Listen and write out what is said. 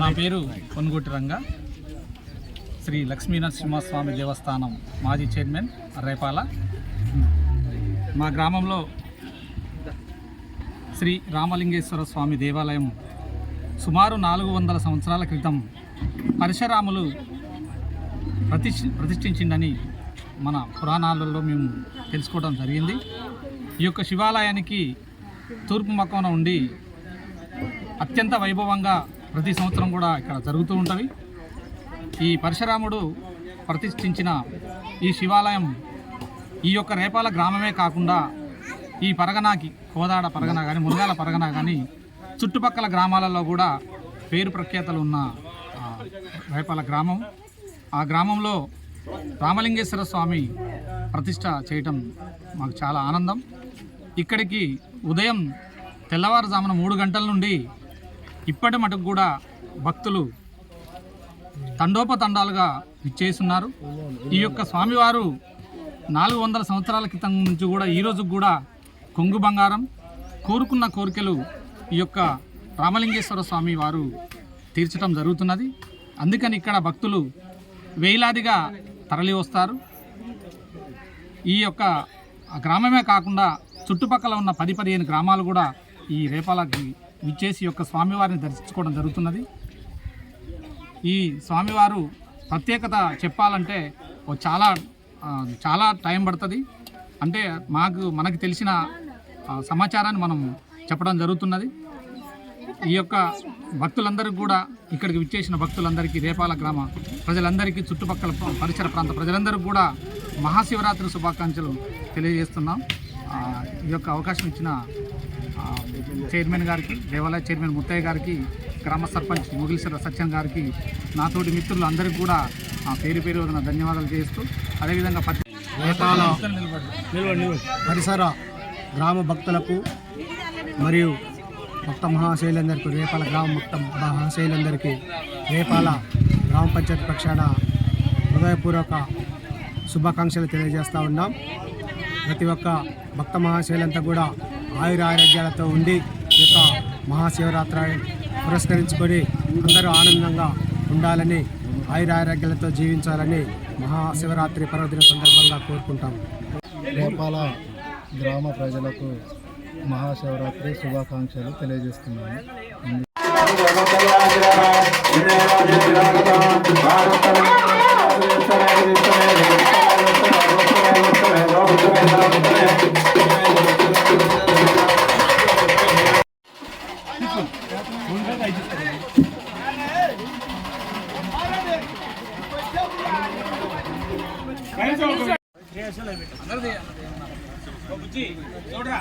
నా పేరు కొనుగోటి రంగ. శ్రీ లక్ష్మీ నరసింహస్వామి దేవస్థానం మాజీ చైర్మన్ రేపాల మా గ్రామంలో శ్రీ రామలింగేశ్వర స్వామి దేవాలయం సుమారు నాలుగు వందల సంవత్సరాల క్రితం పరశురాములు ప్రతిష్ ప్రతిష్ఠించిందని మన పురాణాలలో మేము తెలుసుకోవడం జరిగింది. ఈ యొక్క శివాలయానికి తూర్పు మక్కువన ఉండి అత్యంత వైభవంగా ప్రతి సంవత్సరం కూడా ఇక్కడ జరుగుతూ ఉంటవి ఈ పరశురాముడు ప్రతిష్ఠించిన ఈ శివాలయం ఈ యొక్క రేపాల గ్రామమే కాకుండా ఈ పరగనాకి కోదాడ పరగన కానీ మునగాల పరగన కానీ చుట్టుపక్కల గ్రామాలలో కూడా పేరు ప్రఖ్యాతలు ఉన్న ఆ, రేపాల గ్రామం. ఆ గ్రామంలో రామలింగేశ్వర స్వామి ప్రతిష్ట చేయటం మాకు చాలా ఆనందం. ఇక్కడికి ఉదయం తెల్లవారుజామున మూడు గంటల నుండి ఇప్పటి మటుకు కూడా భక్తులు తండోపతండాలుగా విచ్చేస్తున్నారు. ఈ యొక్క స్వామివారు నాలుగు వందల సంవత్సరాల క్రితం నుంచి కూడా ఈ కూడా కొంగు బంగారం కోరుకున్న కోరికలు ఈ యొక్క రామలింగేశ్వర స్వామి వారు తీర్చడం జరుగుతున్నది. అందుకని ఇక్కడ భక్తులు వేలాదిగా తరలి వస్తారు. ఈ యొక్క గ్రామమే కాకుండా చుట్టుపక్కల ఉన్న పది పదిహేను గ్రామాలు కూడా ఈ రేపాలకి విచ్చేసి యొక్క స్వామివారిని దర్శించుకోవడం జరుగుతున్నది. ఈ స్వామివారు ప్రత్యేకత చెప్పాలంటే చాలా చాలా టైం పడుతుంది. అంటే మాకు మనకు తెలిసిన సమాచారాన్ని మనం చెప్పడం జరుగుతున్నది. ఈ యొక్క భక్తులందరికీ కూడా ఇక్కడికి విచ్చేసిన భక్తులందరికీ రేపాల గ్రామ ప్రజలందరికీ చుట్టుపక్కల పరిసర ప్రాంత ప్రజలందరికీ కూడా మహాశివరాత్రి శుభాకాంక్షలు తెలియజేస్తున్నాం. ఈ యొక్క అవకాశం ఇచ్చిన చైర్మన్ గారికి దేవాలయ చైర్మన్ ముత్తయ్య గారికి గ్రామ సర్పంచ్ ముగిలిశ్వర సత్యం గారికి నాతోటి మిత్రులు అందరికీ కూడా ఆ, పేరు పేరు వదిన ధన్యవాదాలు చేస్తూ అదేవిధంగా పత్తి పరిసర గ్రామ భక్తులకు మరియు భక్త మహాశైలందరికీ రేపాల గ్రామ భక్త మహాశైలందరికీ రేపాల గ్రామ పంచాయతీ పక్షాన హృదయపూర్వక శుభాకాంక్షలు తెలియజేస్తూ ఉన్నాం. ప్రతి ఒక్క భక్త మహాశైలంతా కూడా ఆయుర ఆరోగ్యాలతో ఉండి ఈ యొక్క మహాశివరాత్రి పురస్కరించుకొని అందరూ ఆనందంగా ఉండాలని ఆయుర ఆరోగ్యాలతో జీవించాలని మహాశివరాత్రి పర్వదిన సందర్భంగా కోరుకుంటాం రేపాల గ్రామ ప్రజలకు మహాశివరాత్రి శుభాకాంక్షలు తెలియజేస్తున్నాను చూడరా